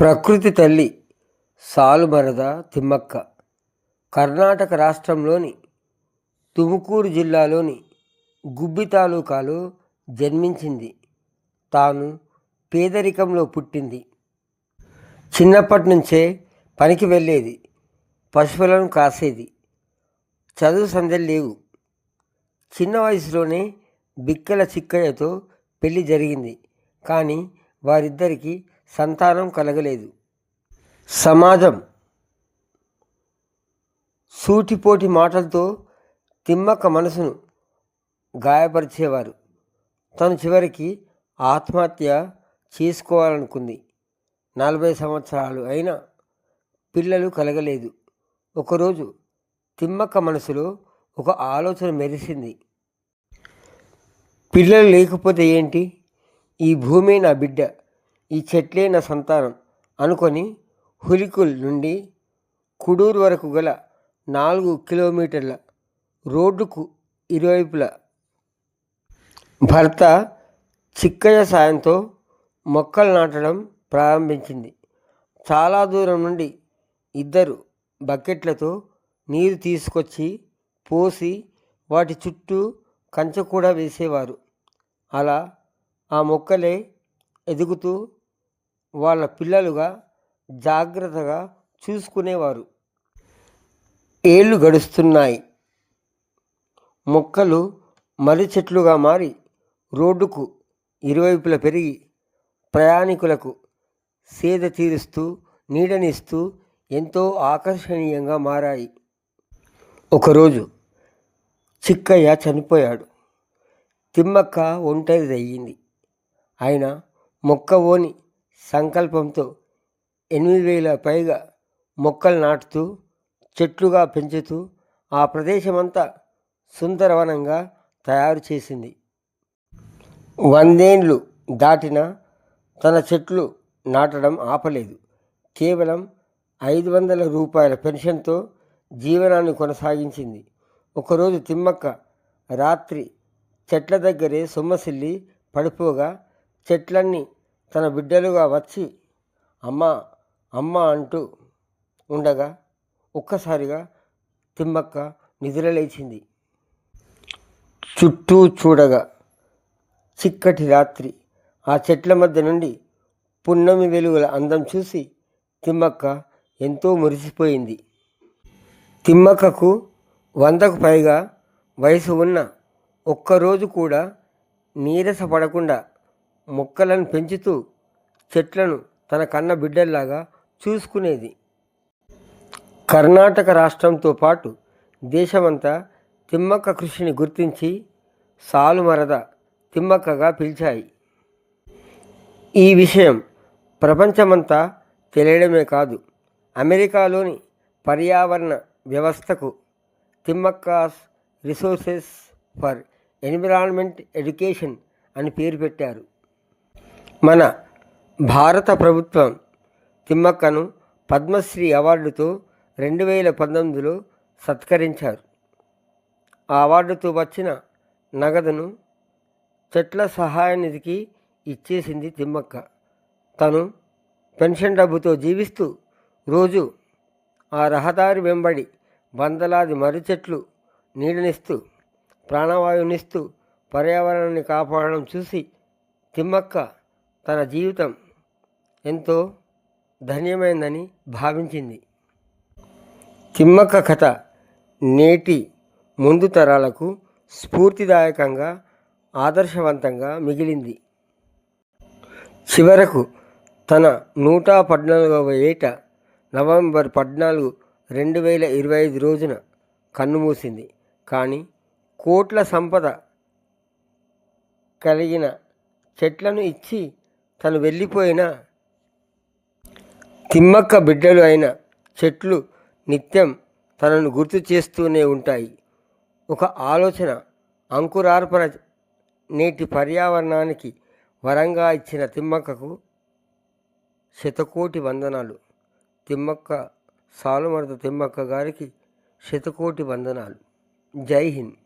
ప్రకృతి తల్లి సాలుమరద తిమ్మక్క. కర్ణాటక రాష్ట్రంలోని తుముకూరు జిల్లాలోని గుబ్బి తాలూకాలో జన్మించింది. తాను పేదరికంలో పుట్టింది. చిన్నప్పటి నుంచే పనికి వెళ్ళేది. పశువులను కాసేది. చదువు సందలు లేవు. చిన్న వయసులోనే బిక్కల చిక్కయ్యతో పెళ్ళి జరిగింది. కానీ వారిద్దరికీ సంతానం కలగలేదు. సమాజం సూటిపోటి మాటలతో తిమ్మక్క మనసును గాయపరిచేవారు. తను చివరికి ఆత్మహత్య చేసుకోవాలనుకుంది. నలభై సంవత్సరాలు అయినా పిల్లలు కలగలేదు. ఒకరోజు తిమ్మక్క మనసులో ఒక ఆలోచన మెరిసింది. పిల్లలు లేకపోతే ఏంటి? ఈ భూమే నా బిడ్డ. ఈ చెట్లే నా సంతానం అనుకొని హులికుల్ నుండి కుడూరు వరకు గల నాలుగు కిలోమీటర్ల రోడ్డుకు ఇరువైపులా భర్త చిక్కయ్య సాయంతో మొక్కలు నాటడం ప్రారంభించింది. చాలా దూరం నుండి ఇద్దరు బకెట్లతో నీరు తీసుకొచ్చి పోసి వాటి చుట్టూ కంచె కూడా వేసేవారు. అలా ఆ మొక్కలే ఎదుగుతూ వాళ్ళ పిల్లలుగా జాగ్రత్తగా చూసుకునేవారు. ఏళ్ళు గడుస్తున్నాయి. మొక్కలు మర్రి చెట్లుగా మారి రోడ్డుకు ఇరువైపులా పెరిగి ప్రయాణికులకు సేద తీరుస్తూ నీడనిస్తూ ఎంతో ఆకర్షణీయంగా మారాయి. ఒకరోజు చిక్కయ్య చనిపోయాడు. తిమ్మక్క ఒంటరిదయ్యింది. ఆయన మొక్క ఓని సంకల్పంతో ఎనిమిది వేల పైగా మొక్కలు నాటుతూ చెట్లుగా పెంచుతూ ఆ ప్రదేశమంతా సుందరవనంగా తయారు చేసింది. వందేండ్లు దాటిన తన చెట్లు నాటడం ఆపలేదు. కేవలం ఐదు వందల రూపాయల పెన్షన్తో జీవనాన్ని కొనసాగించింది. ఒకరోజు తిమ్మక్క రాత్రి చెట్ల దగ్గరే సొమ్మసిల్లి పడిపోగా చెట్లన్నీ తన బిడ్డలుగా వచ్చి అమ్మ అమ్మ అంటూ ఉండగా ఒక్కసారిగా తిమ్మక్క నిద్రలేచింది చుట్టూ చూడగా చిక్కటి రాత్రి. ఆ చెట్ల మధ్య నుండి పున్నమి వెలుగుల అందం చూసి తిమ్మక్క ఎంతో మురిసిపోయింది. తిమ్మక్కకు వందకు పైగా వయసు ఉన్న ఒక్కరోజు కూడా నీరసపడకుండా మొక్కలను పెంచుతూ చెట్లను తన కన్న బిడ్డల్లాగా చూసుకునేది. కర్ణాటక రాష్ట్రంతో పాటు దేశమంతా తిమ్మక్క కృషిని గుర్తించి సాలుమరద తిమ్మక్కగా పిలిచాయి. ఈ విషయం ప్రపంచమంతా తెలియడమే కాదు అమెరికాలోని పర్యావరణ వ్యవస్థకు Thimmakka's resources for environment education అని పేరు పెట్టారు. మన భారత ప్రభుత్వం తిమ్మక్కను పద్మశ్రీ అవార్డుతో రెండు వేల పంతొమ్మిదిలో సత్కరించారు. ఆ అవార్డుతో వచ్చిన నగదును చెట్ల సహాయ నిధికి ఇచ్చేసింది తిమ్మక్క. తను పెన్షన్ డబ్బుతో జీవిస్తూ రోజు ఆ రహదారి వెంబడి వందలాది మర్రి చెట్లు నీడనిస్తూ ప్రాణవాయువునిస్తూ పర్యావరణాన్ని కాపాడడం చూసి తిమ్మక్క తన జీవితం ఎంతో ధన్యమైందని భావించింది. తిమ్మక్క కథ నేటి ముందు తరాలకు స్ఫూర్తిదాయకంగా ఆదర్శవంతంగా మిగిలింది. చివరకు తన నూట పద్నాలుగవ ఏట నవంబర్ పద్నాలుగు రెండు వేల ఇరవై ఐదు రోజున కన్నుమూసింది కానీ కోట్ల సంపద కలిగిన చెట్లను ఇచ్చి తను వెళ్ళిపోయిన తిమ్మక్క బిడ్డలు అయిన చెట్లు నిత్యం తనను గుర్తు చేస్తూనే ఉంటాయి. ఒక ఆలోచన అంకురార్పణ నేటి పర్యావరణానికి వరంగా ఇచ్చిన తిమ్మక్కకు శతకోటి వందనాలు. తిమ్మక్క సాలుమరద తిమ్మక్క గారికి శతకోటి వందనాలు. జై హింద్.